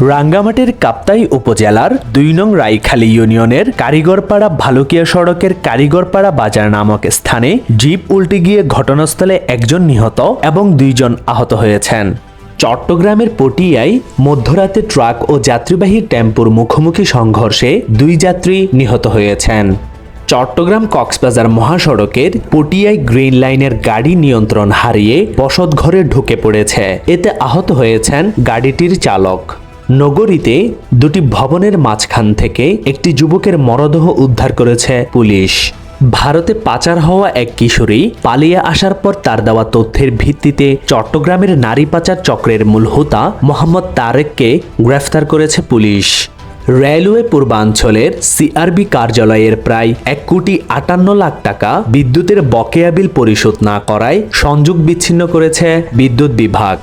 রাঙ্গামাটির কাপ্তাই উপজেলার দুই নং রাইখালী ইউনিয়নের কারিগরপাড়া ভালুকিয়া সড়কের কারিগরপাড়া বাজার নামক স্থানে জিপ উল্টে গিয়ে ঘটনাস্থলে একজন নিহত এবং দুইজন আহত হয়েছেন। চট্টগ্রামের পটিয়ায় মধ্যরাতে ট্রাক ও যাত্রীবাহী টেম্পুর মুখোমুখি সংঘর্ষে দুই যাত্রী নিহত হয়েছেন। চট্টগ্রাম কক্সবাজার মহাসড়কের পটিয়ায় গ্রিন লাইনের গাড়ি নিয়ন্ত্রণ হারিয়ে বসতঘরে ঢুকে পড়েছে। এতে আহত হয়েছেন গাড়িটির চালক। নগরীতে দুটি ভবনের মাঝখান থেকে একটি যুবকের মরদেহ উদ্ধার করেছে পুলিশ। ভারতে পাচার হওয়া এক কিশোরী পালিয়ে আসার পর তার দেওয়া তথ্যের ভিত্তিতে চট্টগ্রামের নারী পাচার চক্রের মূল হোতা মোহাম্মদ তারেককে গ্রেফতার করেছে পুলিশ। রেলওয়ে পূর্বাঞ্চলের সিআরবি কার্যালয়ের প্রায় এক কোটি আটান্ন লাখ টাকা বিদ্যুতের বকেয়া বিল পরিশোধ না করায় সংযোগ বিচ্ছিন্ন করেছে বিদ্যুৎ বিভাগ।